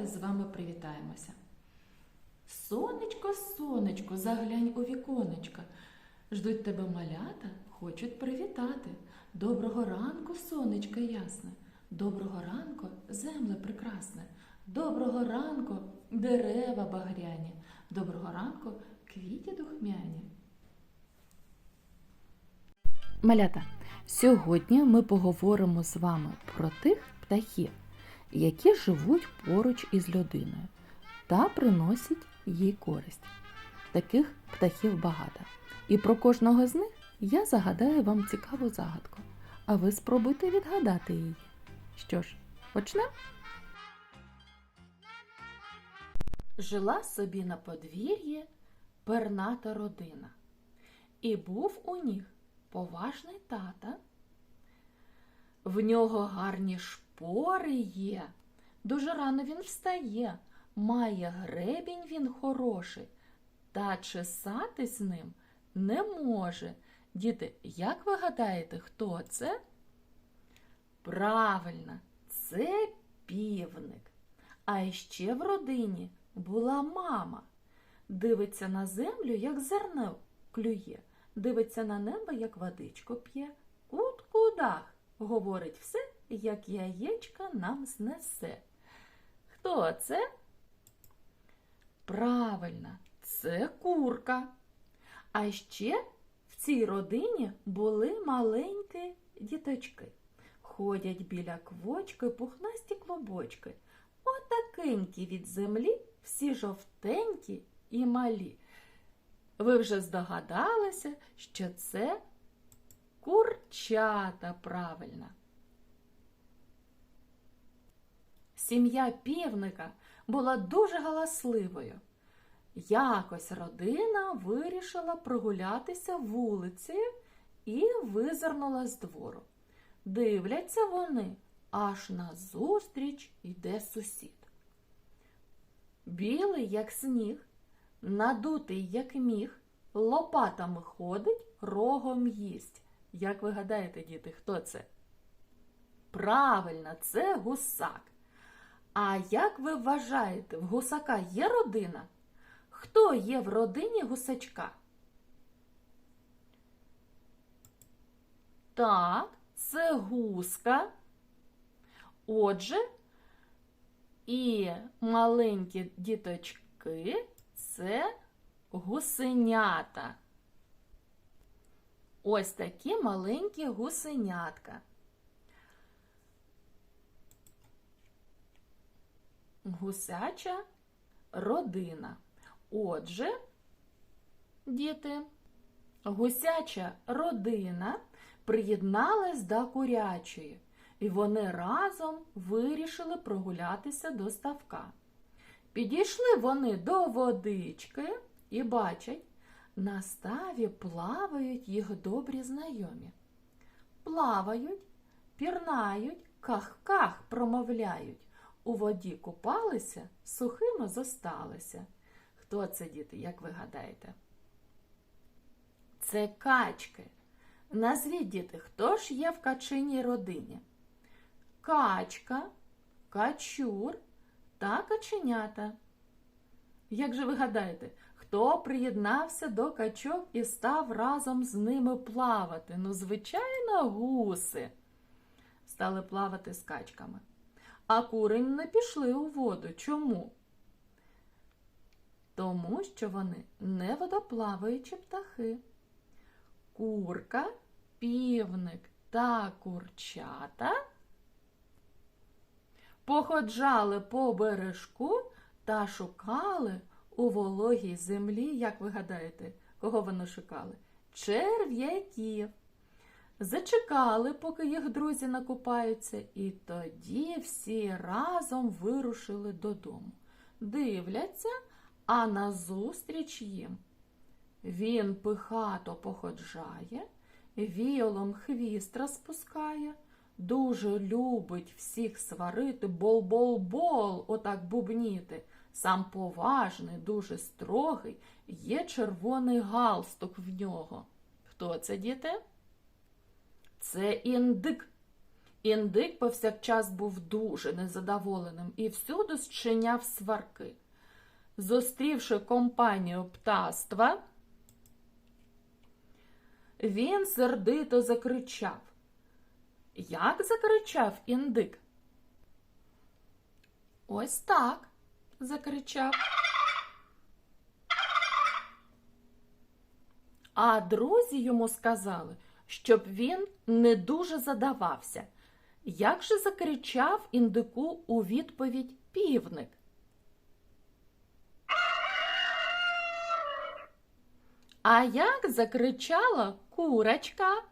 давайте з вами привітаємося. Сонечко, сонечко, заглянь у віконечко. Ждуть тебе малята, хочуть привітати. Доброго ранку, сонечко ясне. Доброго ранку, земле прекрасне. Доброго ранку, дерева багряні. Доброго ранку, квіті духмяні. Малята, сьогодні ми поговоримо з вами про тих птахів, які живуть поруч із людиною та приносять їй користь. Таких птахів багато. І про кожного з них я загадаю вам цікаву загадку, а ви спробуйте відгадати її. Що ж, почнемо? Жила собі на подвір'ї перната родина. І був у них поважний тата. В нього гарні шпори є. Дуже рано він встає, має гребінь він хороший, та чесатись ним не може. Діти, як ви гадаєте, хто це? Правильно, це півник. А ще в родині була мама. Дивиться на землю, як зерно клює, дивиться на небо, як водичку п'є. Кут-кудах, говорить все, як яєчка нам знесе. Хто це? Правильно, це курка. А ще в цій родині були маленькі діточки. Ходять біля квочки пухнасті клубочки. Отакенькі від землі, всі жовтенькі і малі. Ви вже здогадалися, що це курчата правильно. Сім'я півника була дуже галасливою. Якось родина вирішила прогулятися вулицею і визирнула з двору. Дивляться вони, аж назустріч йде сусід. Білий, як сніг, надутий, як міг, лопатами ходить, рогом їсть. Як ви гадаєте, діти, хто це? Правильно, це гусак. А як ви вважаєте, в гусака є родина? Хто є в родині гусачка? Так, це гуска. Отже, і маленькі діточки це гусенята. Ось такі маленькі гусенятка. Гусяча родина. Отже, діти, гусяча родина приєдналась до курячої, і вони разом вирішили прогулятися до ставка. Підійшли вони до водички і бачать, на ставі плавають їх добрі знайомі. Плавають, пірнають, ках-ках промовляють. У воді купалися, сухими зосталися. Хто це, діти, як ви гадаєте? Це качки. Назвіть, діти, хто ж є в качиній родині? Качка, качур та каченята. Як же ви гадаєте, хто приєднався до качок і став разом з ними плавати? Ну, звичайно, гуси стали плавати з качками. А курень не пішли у воду. Чому? Тому що вони не водоплаваючі птахи. Курка, півник та курчата походжали по бережку та шукали у вологій землі, як ви гадаєте, кого вони шукали? Черв'яків. Зачекали, поки їх друзі накупаються, і тоді всі разом вирушили додому. Дивляться, а назустріч їм. Він пихато походжає, віолом хвіст розпускає, дуже любить всіх сварити, бол-бол-бол, отак бубніти. Сам поважний, дуже строгий, є червоний галстук в нього. Хто це, діти? Це індик. Індик повсякчас був дуже незадоволеним і всюди зчиняв сварки. Зустрівши компанію птаства, він сердито закричав. Як закричав індик? Ось так закричав. А друзі йому сказали, щоб він не дуже задавався. Як же закричав індику у відповідь півник? А як закричала курочка?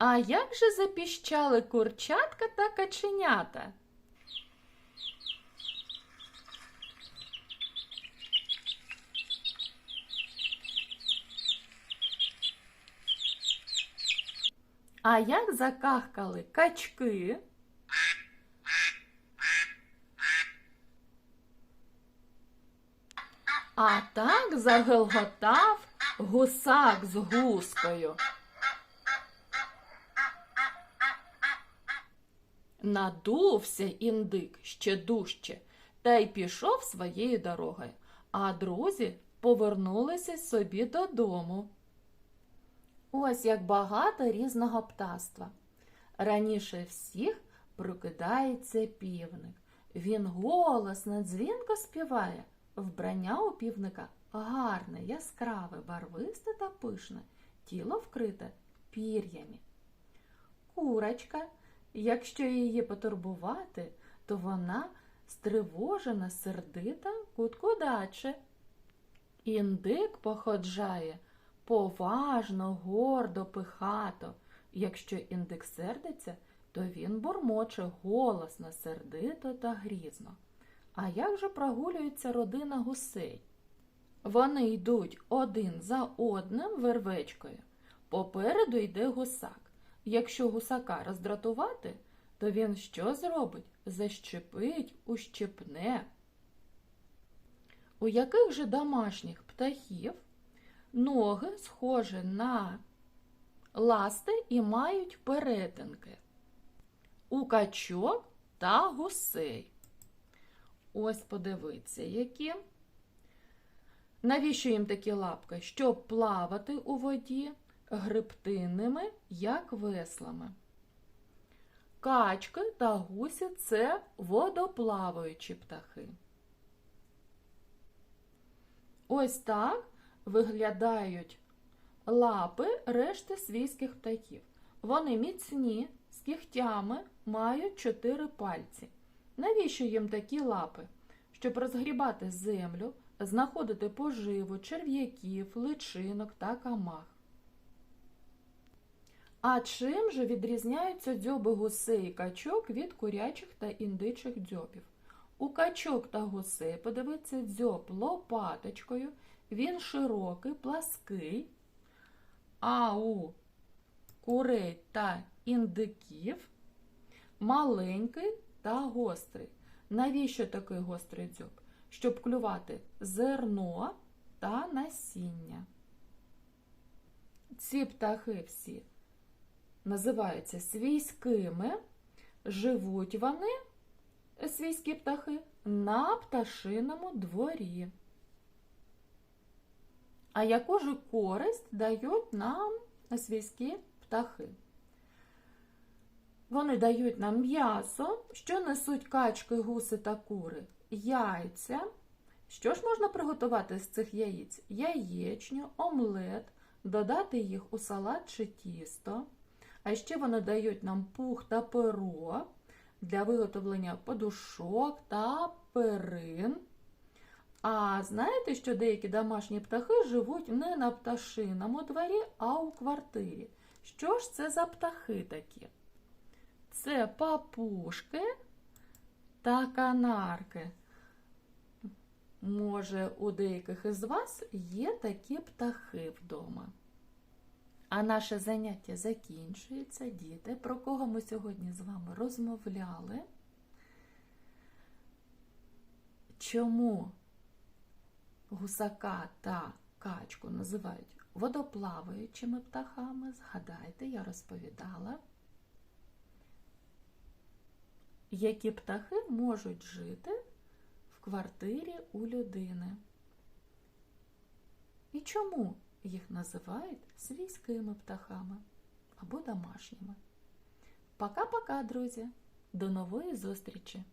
А як же запіщали курчатка та каченята? А як закахкали качки? А так загелготав гусак з гускою. Надувся індик ще дужче та й пішов своєю дорогою, а друзі повернулися собі додому. Ось як багато різного птаства. Раніше всіх прокидається півник. Він голосно, дзвінко співає. Вбрання у півника гарне, яскраве, барвисте та пишне, тіло вкрите пір'ями. Курочка, якщо її потурбувати, то вона стривожена, сердита, куткудаче. Індик походжає поважно, гордо, пихато. Якщо індик сердиться, то він бурмоче голосно, сердито та грізно. А як же прогулюється родина гусей? Вони йдуть один за одним вервечкою. Попереду йде гусак. Якщо гусака роздратувати, то він що зробить? Защепить, ущипне. У яких же домашніх птахів ноги схожі на ласти і мають перетинки? У качок та гусей. Ось подивіться, які. Навіщо їм такі лапки? Щоб плавати у воді грибтинними, як веслами. Качки та гусі це водоплаваючі птахи. Ось так виглядають лапи решти свійських птахів. Вони міцні, з кігтями мають чотири пальці. Навіщо їм такі лапи? Щоб розгрібати землю, знаходити поживу, черв'яків, личинок та камах. А чим же відрізняються дзьоби гусей і качок від курячих та індичих дзьобів? У качок та гусей, подивиться, дзьоб лопаточкою, він широкий, плаский, а у курей та індиків маленький та гострий. Навіщо такий гострий дзьоб? Щоб клювати зерно та насіння. Ці птахи всі називаються свійськими, живуть вони, свійські птахи, на пташиному дворі. А яку ж користь дають нам свійські птахи? Вони дають нам м'ясо, що несуть качки, гуси та кури, яйця. Що ж можна приготувати з цих яєць? Яєчню, омлет, додати їх у салат чи тісто. А ще вони дають нам пух та перо для виготовлення подушок та перин. А знаєте, що деякі домашні птахи живуть не на пташиному дворі, а у квартирі. Що ж це за птахи такі? Це папушки та канарки. Може, у деяких із вас є такі птахи. А наше заняття закінчується, діти, про кого ми сьогодні з вами розмовляли. чому гусака та качку називають водоплаваючими птахами? Згадайте, я розповідала. Які птахи можуть жити в квартирі у людини? І чому їх називають свійськими птахами або домашніми? Пока-пока, друзі! До нової зустрічі!